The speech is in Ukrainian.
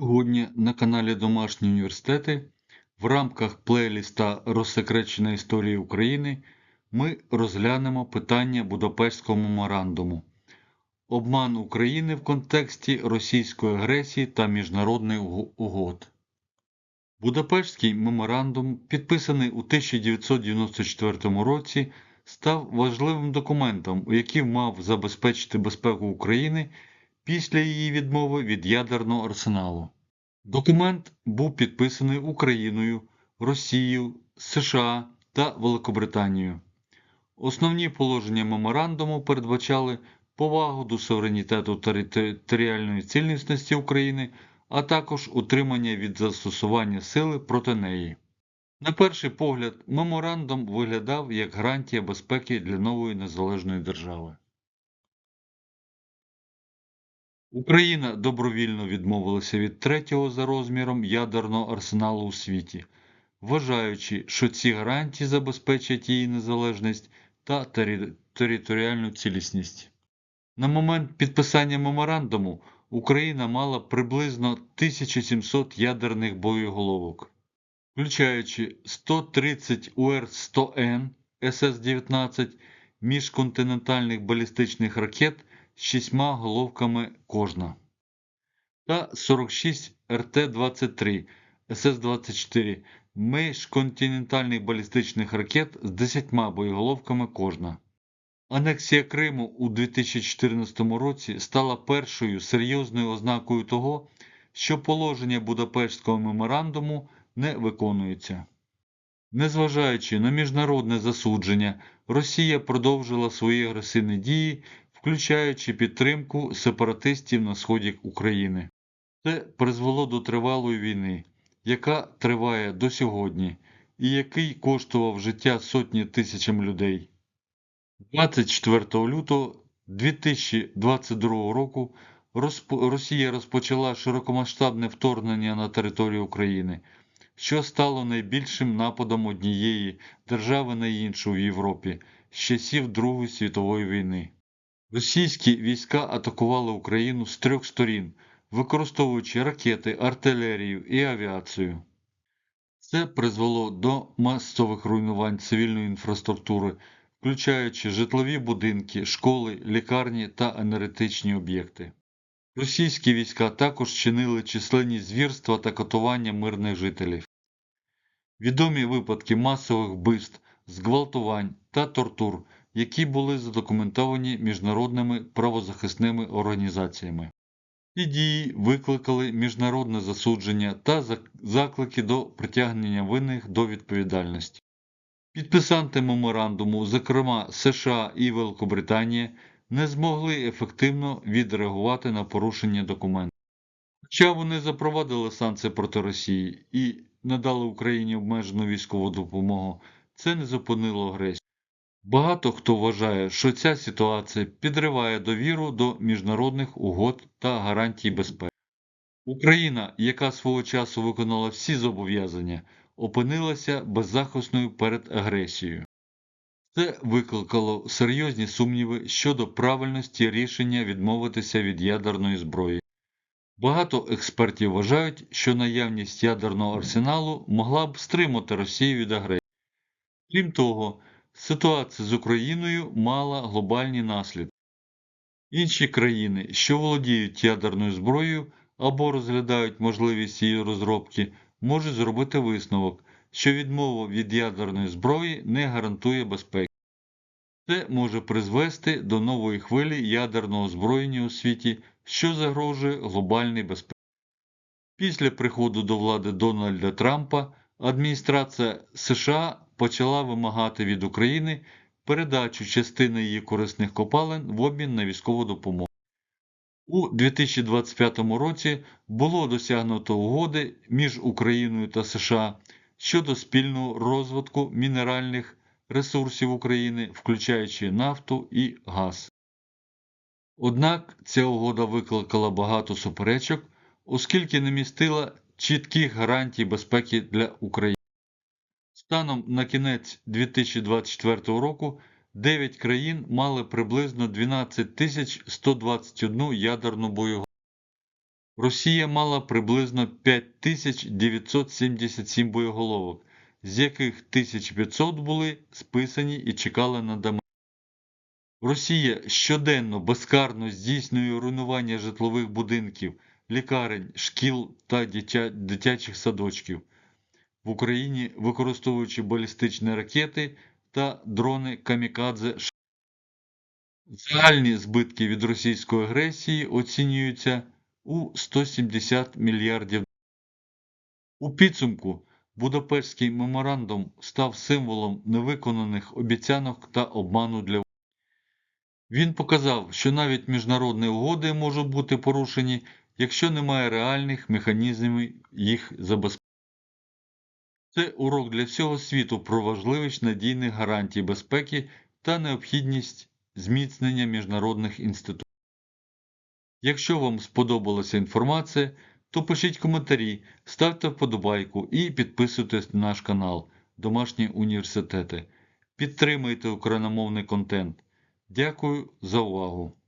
Сьогодні на каналі Домашні університети в рамках плейліста Розсекречена історія України ми розглянемо питання Будапештського меморандуму. Обман України в контексті російської агресії та міжнародних угод. Будапештський меморандум, підписаний у 1994 році, став важливим документом, який мав забезпечити безпеку України після її відмови від ядерного арсеналу. Документ був підписаний Україною, Росією, США та Великобританією. Основні положення меморандуму передбачали повагу до суверенітету територіальної цілісності України, а також утримання від застосування сили проти неї. На перший погляд, меморандум виглядав як гарантія безпеки для нової незалежної держави. Україна добровільно відмовилася від третього за розміром ядерного арсеналу у світі, вважаючи, що ці гарантії забезпечать її незалежність та тері- територіальну цілісність. На момент підписання меморандуму Україна мала приблизно 1700 ядерних боєголовок, включаючи 130 УР-100Н СС-19 міжконтинентальних балістичних ракет шістьма головками кожна та 46 РТ-23 СС-24 міжконтинентальних балістичних ракет з 10 боєголовками кожна. Анексія Криму у 2014 році стала першою серйозною ознакою того, що положення Будапештського меморандуму не виконуються. Незважаючи на міжнародне засудження, Росія продовжила свої агресивні дії, включаючи підтримку сепаратистів на сході України. Це призвело до тривалої війни, яка триває до сьогодні і який коштував життя сотні тисячам людей. 24 лютого 2022 року Росія розпочала широкомасштабне вторгнення на територію України, що стало найбільшим нападом однієї держави на іншу в Європі з часів Другої світової війни. Російські війська атакували Україну з трьох сторін, використовуючи ракети, артилерію і авіацію. Це призвело до масових руйнувань цивільної інфраструктури, включаючи житлові будинки, школи, лікарні та енергетичні об'єкти. Російські війська також чинили численні звірства та катування мирних жителів. Відомі випадки масових вбивств, зґвалтувань та тортур, які були задокументовані міжнародними правозахисними організаціями. Ці дії викликали міжнародне засудження та заклики до притягнення винних до відповідальності. Підписанти меморандуму, зокрема США і Великобританія, не змогли ефективно відреагувати на порушення документу. Хоча вони запровадили санкції проти Росії і надали Україні обмежену військову допомогу, це не зупинило агресію. Багато хто вважає, що ця ситуація підриває довіру до міжнародних угод та гарантій безпеки. Україна, яка свого часу виконала всі зобов'язання, опинилася беззахисною перед агресією. Це викликало серйозні сумніви щодо правильності рішення відмовитися від ядерної зброї. Багато експертів вважають, що наявність ядерного арсеналу могла б стримати Росію від агресії. Крім того, ситуація з Україною мала глобальні наслідки. Інші країни, що володіють ядерною зброєю або розглядають можливість її розробки, можуть зробити висновок, що відмова від ядерної зброї не гарантує безпеки. Це може призвести до нової хвилі ядерного озброєння у світі, що загрожує глобальній безпеці. Після приходу до влади Дональда Трампа адміністрація США почала вимагати від України передачу частини її корисних копалин в обмін на військову допомогу. У 2025 році було досягнуто угоди між Україною та США щодо спільного розвитку мінеральних ресурсів України, включаючи нафту і газ. Однак ця угода викликала багато суперечок, оскільки не містила чітких гарантій безпеки для України. Станом на кінець 2024 року 9 країн мали приблизно 12 121 ядерну бойову. Росія мала приблизно 5977 боєголовок, з яких 1500 були списані і чекали на дамо. Росія щоденно безкарно здійснює руйнування житлових будинків, лікарень, шкіл та дитя- дитячих садочків. В Україні, використовуючи балістичні ракети та дрони камікадзе. Загальні збитки від російської агресії оцінюються у 170 мільярдів. У підсумку Будапештський меморандум став символом невиконаних обіцянок та обману для Він показав, що навіть міжнародні угоди можуть бути порушені, якщо немає реальних механізмів їх забезпечення. Це урок для всього світу про важливість надійних гарантій безпеки та необхідність зміцнення міжнародних інституцій. Якщо вам сподобалася інформація, то пишіть коментарі, ставте вподобайку і підписуйтесь на наш канал Домашні університети. Підтримуйте україномовний контент. Дякую за увагу!